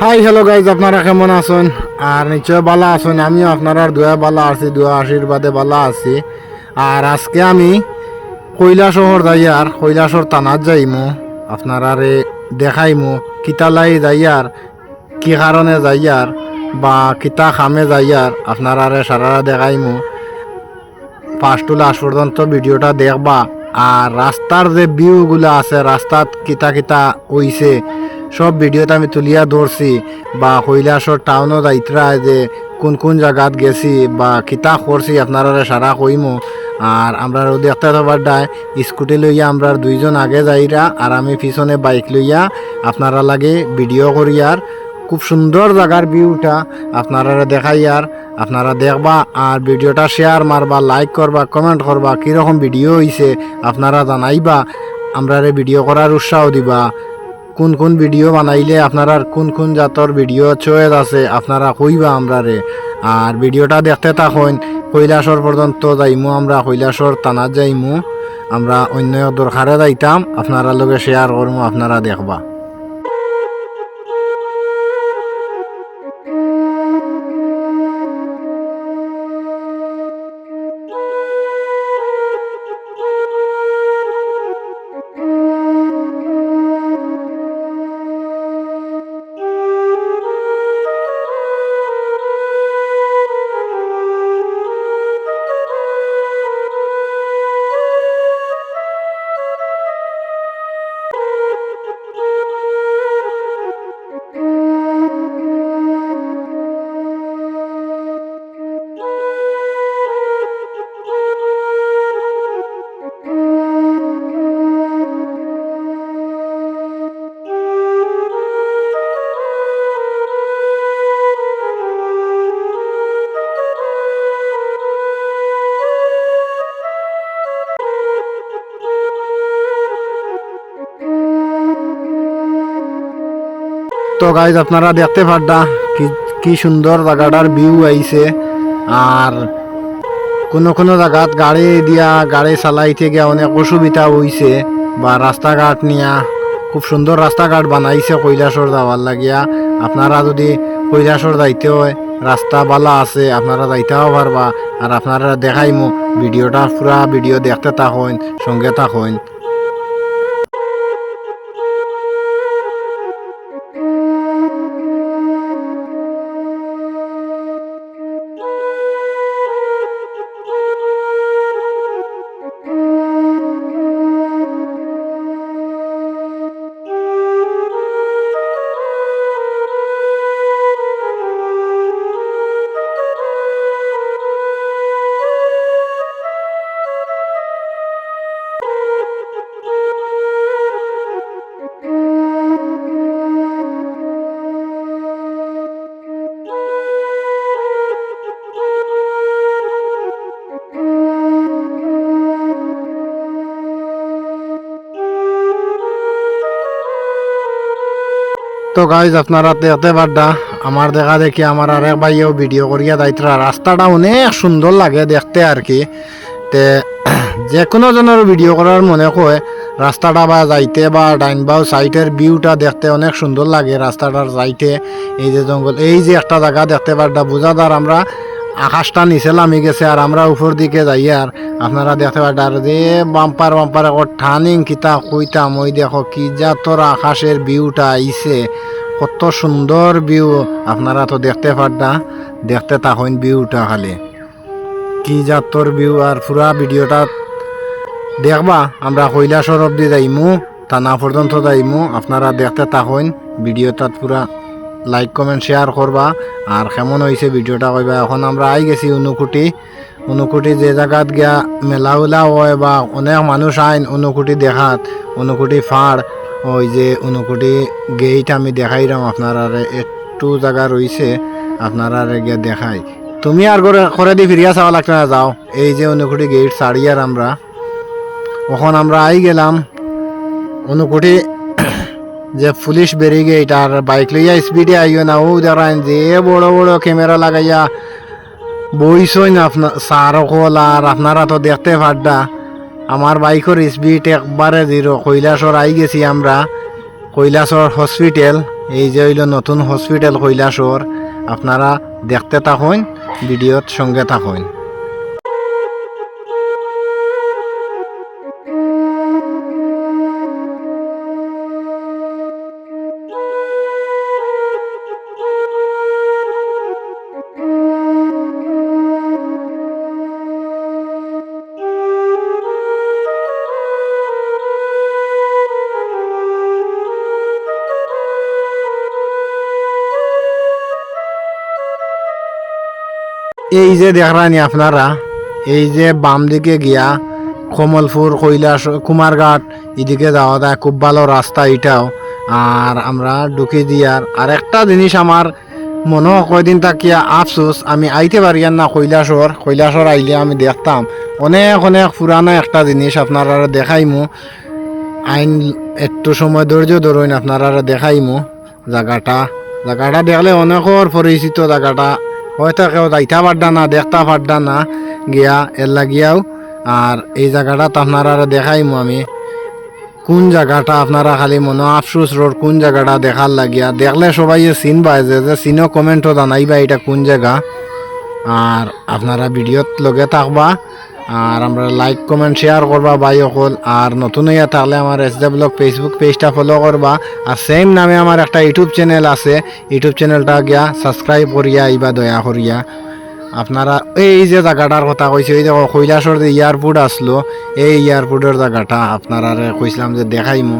Hi hello guys আপনারা কেমন আছেন? আর নিশ্চয় ভালো আছেন। আমিও আপনারা দুয়া ভালো আছি, দুয়া আশীর্বাদে ভালো আছি। আর আজকে আমি কৈলাসহর যাইয়ার কৈলাসর তানাত যাইমু। আপনারারে দেখাইমু, কিতালাই যাইয়ার কি কারণে যাইয়ার বা কিতা খামে যাই আর যাইয়ার আপনারারে সারারা দেখাইমু। ফার্স্ট টু লাস্ট পর্যন্ত ভিডিওটা দেখবা। আর রাস্তার যে ভিউগুলো আছে, রাস্তাত কিতা কিতা হইছে সব ভিডিওতে আমি তুলিয়া ধরছি, বা কৈলাসর টাউনও যাইতরা যে কোন কোন জায়গাত গেছি, বা কিতা করছি আপনারা সারা কইমু আর আমরা দেখতে পারডায় স্কুটি লইয়া আমরা দুইজন আগে যাইরা, আর আমি পিছনে বাইক লইয়া, আপনারা লাগে ভিডিও করি। আর খুব সুন্দর জায়গার ভিউটা আপনারা দেখাই। আর আপনারা দেখবা আর ভিডিওটা শেয়ার মারবা লাইক করবা কমেন্ট করবা, কীরকম ভিডিও হইছে, আপনারা জানাইবা। আমরা ভিডিও করার উৎসাহ দিবা। কোন কোন ভিডিও বানাইলে আপনারা কোন কোন জাতর ভিডিও চয়েস আছে, আপনারা কইবা আমরারে। আর ভিডিওটা দেখতে থাকুন কৈলাসর পর্যন্ত যাইমু, আমরা কৈলাসর টানা যাইমু, আমরা অন্য দরকারে যাইতাম, আপনারা লগে শেয়ার করব আপনারা দেখবা। তো গাইজ আপনারা দেখতে পারডা কি সুন্দর জায়গাটার ভিউ আইছে। আর কোনো কোনো জায়গাত গাড়ি দিয়া গাড়ি চালাইতে গিয়া অনেক অসুবিধা হইছে বা রাস্তাঘাট নিয়া। খুব সুন্দর রাস্তাঘাট বানাইছে কৈলাসর যাওয়ার লাগিয়া। আপনারা যদি কৈলাসর যাইতে হয়, রাস্তা বালা আছে, আপনারা যাইতেও পারবা। আর আপনারা দেখাইমু, ভিডিওটা পুরা ভিডিও দেখতে থাকুন, সঙ্গে থাকুন। তো গাইজ আপনারা দেখতে পারডা আমার দেখা দেখি আমার আর এক ভাইও ভিডিও করিয়া যাইতরা। রাস্তাটা অনেক সুন্দর লাগে দেখতে আর কি। তে যে কোনো জনের ভিডিও করার মনে কয়, রাস্তাটা বা যাইতে বা ডাইন বাউ সাইডের ভিউটা দেখতে অনেক সুন্দর লাগে রাস্তাটার যাইতে। এই যে জঙ্গল, এই যে একটা জায়গা দেখতে পারডা বোঝাদার আমরা আকাশটা নিচে নামি গেছে আর আমরা উপর দিকে যাই আর আপনারা দেখতে আর যে বাম্পার বাম্পার ঠানিং কিতা কইতাম ওই দেখো কি যা তোর আকাশের ভিউটা আইছে, কত সুন্দর ভিউ আপনারা তো দেখতে পারডা দেখতে থাকুন ভিউটা খালি। কি জাতর ভিউ আর পুরা ভিডিওটা দেখবা। আমরা কৈলাসর অব্দি যাইমু থানা পর্যন্ত যাইমু। আপনারা দেখতে থাকুন ভিডিওটা পুরা। লাইক কমেন্ট শেয়ার করবা। আর কেমন হয়েছে ভিডিওটা কইবা। এখন আমরা আই গেছি অনুকুটি অনুকুটি যে জায়গাত গিয়া মেলা উলা হয় বা অনেক মানুষ আইন অনুকুটি দেখাত, অনুকুটি ফাড়, ওই যে অনুকুটি গেইট আমি দেখাইলাম আপনারা একটু জায়গা রইছে, আপনারা গিয়া দেখাই। তুমি আর করে করে দি ফিরিয়া চাওয়া লাগতো না, যাও। এই যে অনুকুটি গেট ছাড়ি আর আমরা। ওখন আমরা আই গেলাম, অনুকুটি যে পুলিশ ব্যারিগেড আর বাইক লইয়া স্পিডে আইও না, ও দাঁড়ান যে বড় বড় ক্যামেরা লাগাইয়া বইসই না আপনার সার আর আপনারা তো দেখতে পারডা আমার বাইকের স্পিড একবারে জিরো কৈলাসর আই গেছি আমরা। কৈলাসর হসপিটাল। এই যে হইল নতুন হসপিটাল কৈলাসর আপনারা দেখতে থাকুন ভিডিওর সঙ্গে থাকুন। এই যে দেখরানি আপনারা, এই যে বাম দিকে গিয়া কমলপুর, কৈলাস, কুমারঘাট, এদিকে যাওয়া যায়, খুব ভালো রাস্তা এটাও। আর আমরা ঢুকি দিয়ার আর একটা জিনিস আমার মনে কয়দিন তাকিয়া আফসোস, আমি আইতে পারিয়ান না কৈলাসর কৈলাসর আইলে আমি দেখতাম। অনেক অনেক পুরানো একটা জিনিস আপনারা দেখাইমু। আইন একটু সময় ধৈর্য ধরুন আপনারা দেখাইমু জায়গাটা। জায়গাটা দেখলে অনেকর পরিচিত জায়গাটা। হয়তো কেউ যাইতা পারদা না, দেখতা পারদা না, গিয়া এর লাগিয়াও আর এই জায়গাটা আপনারা দেখাইমু আমি। কোন জায়গাটা আপনারা খালি মনে আফসুস রোড কোন জায়গাটা দেখার লাগিয়া দেখলে সবাই চিন পায় যে চিনো কমেন্টও জানাইবা এটা কোন জায়গা। আর আপনারা ভিডিওত লগে থাকবা। আর আমরা লাইক কমেন্ট শেয়ার করবা ভাই অকল। আর নতুন হইয়া থাকলে আমার এস ডে ব্লগ ফেসবুক পেজটা ফলো করবা। আর সেম নামে আমার একটা ইউটিউব চ্যানেল আছে। ইউটিউব চ্যানেলটা গিয়া সাবস্ক্রাইব করিয়া ইবা দয়া করিয়া। আপনারা এই যে জায়গাটার কথা কইছে এই দেখো কৈলাসর যে এয়ারপোর্ট আসলো, এই এয়ারপোর্টের জায়গাটা আপনারা কইছিলাম যে দেখাইমু।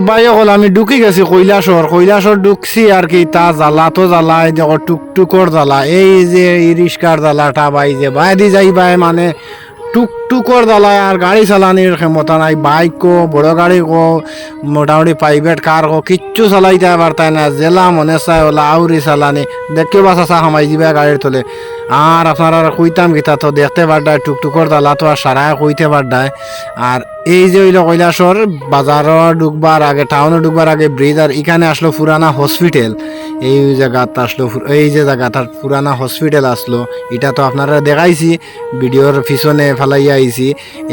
ভাই হল আমি ঢুকি গেছি কৈলাসর কৈলাসর ঢুকছি আর কি, তা জ্বালা, তো জ্বালা, এই দেখো টুকটুকর জ্বালা। এই যে ইরিস্কার জ্বালাটা বাই যে বাইরে যাই বাই মানে টুকটুকর জ্বালায় আর গাড়ি চালানির ক্ষমতা নাই। বাইক কো বড় গাড়ি কো মোটামুটি প্রাইভেট কার কো কিচ্ছু চালাইতে পারতাই না জেলা মনে চায় ওলা আউরি চালানি। দেখে বাসা চা খামাই দিবা গাড়ির তোলে। আর আপনারা কইতাম গীতা তো দেখতে পারডায় টুকটুকর জ্বালা তো আর সারায় কইতে পারডায় আর এই যে হইল কৈলাসর বাজারও ঢুকবার আগে টাউনে ঢুকবার আগে ব্রিজ আর এখানে আসলো পুরানা হসপিটাল এই জায়গাটা আসলো এই যে জায়গাটা পুরানা হসপিটাল আসলো। এটা তো আপনারা দেখাইছি ভিডিওর পিছনে ফেলাইয়া আইছি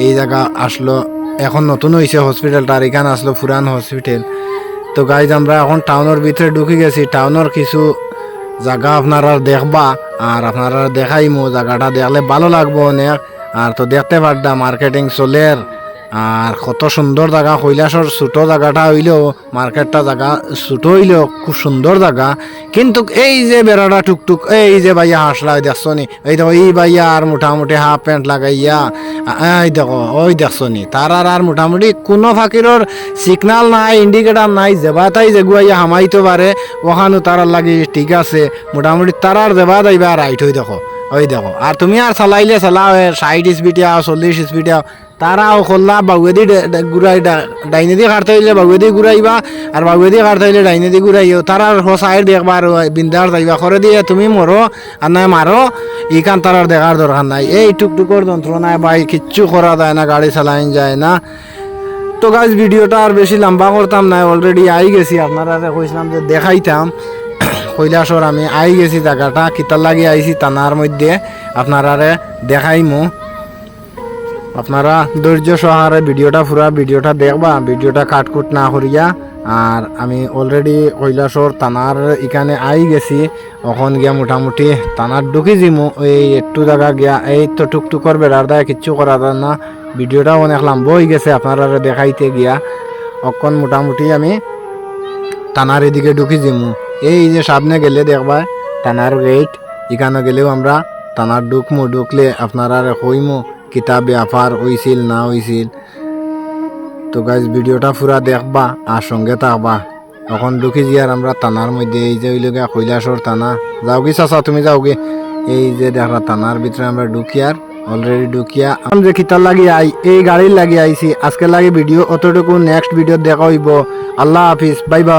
এই জায়গা আসলো। এখন নতুন হয়েছে হসপিটালটা আর এখানে আসলো পুরান হসপিটাল তো গাইজ আমরা এখন টাউনের ভিতরে ঢুকে গেছি। টাউনের কিছু জায়গা আপনারা দেখবা আর আপনারা দেখাইমো। জায়গাটা দেখলে ভালো লাগবো অনেক আর তো দেখতে পারতাম মার্কেটিং চলের। আর কত সুন্দর জায়গা কৈলাসর ছোট জায়গাটা হইলেও মার্কেটটা জায়গা ছোট হইলেও খুব সুন্দর জায়গা কিন্তু এই যে বেড়াটা টুকটুক, এই যে ভাইয়া হাসলা ওই দেখছ নি? এই দেখো, এই ভাইয়া আর মোটামুটি হাফ প্যান্ট লাগাইয়া এই দেখো ওই দেখছ নি? তার আর আর মোটামুটি কোনো ফাঁকিরর সিগনাল নাই ইন্ডিকেটার নাই যেবা তাই যেগুয়াইয়া হামাইতে পারে ওখানো তার লাগি ঠিক আছে। মোটামুটি তারার যেবা যাইবা রাইট হই দেখো। ওই দেখো। আর তুমি আর চালাইলে চালাও ষাট স্পিডে আও, চল্লিশ স্পিডে আও। তারাও খোল্লা বাগুয়েদি ঘুরাই ডাইনে দিয়ে কাটতে হইলে বাগুয়েদি ঘুরাইবা আর বাগুয়েদি কাটতে হইলে ডাইনে দিয়ে ঘুরাইও তারার হোসাইড দেখবা আর বিন্দার যাইবা। করে দিয়ে, তুমি মরো আর নাই মারো ইখান তারার দেখার দরকার নাই। এই টুকটুকর যন্ত্রণায় বাই কিচ্ছু করা যায় না, গাড়ি চালাইন যায় না। তো গাছ ভিডিওটা আর বেশি লম্বা করতাম না অলরেডি আই গেছি। আপনারা কইছিলাম যে দেখাইতাম কৈলাসর আমি আই গেছি জায়গাটা কিতার লাগি আইছি টানার মধ্যে। আপনারা দেখাইমু। আপনারা ধৈর্য সহারে ভিডিওটা পুরা ভিডিওটা দেখবা, ভিডিওটা কাটকুট না করিয়া। আর আমি অলরেডি কৈলাসর থানার এখানে আই গেছি, ওখান গিয়া মোটামুটি থানার ঢুকি জিমু। এই একটু জায়গা গিয়া, এই তো টুকটুকর বেড়ার দেয়, কিচ্ছু করা যায় না। ভিডিওটা অনেক লম্বা হয়ে গেছে, আপনারা দেখাইতে গিয়া। অকন মোটামুটি আমি থানার এদিকে ঢুকি জিমু। এই যে সামনে গেলে দেখবা থানার গেট এখানে গেলেও আমরা থানার ঢুকমু, ঢুকলে আপনারা কইমু কিতাব ব্যাপার হইছিল, না হইছিল। তো গাইজ ভিডিওটা পুরা দেখবা আর সঙ্গে থাকবা। এখন যে আর আমরা থানার মধ্যে, এই যে ওইলগে কৈলাসর থানা। যাও কি চাচা, তুমি যাও কি? এই যে দেখা থানার ভিতরে আমরা ঢুকি অলরেডি ঢুকিয়া আমি যে কিতার লাগি আই, এই গাড়ির লাগি আইছি। আজকে লাগি ভিডিও, অতটুকু নেক্সট ভিডিও দেখা হইব। আল্লাহ হাফিজ বাই বাই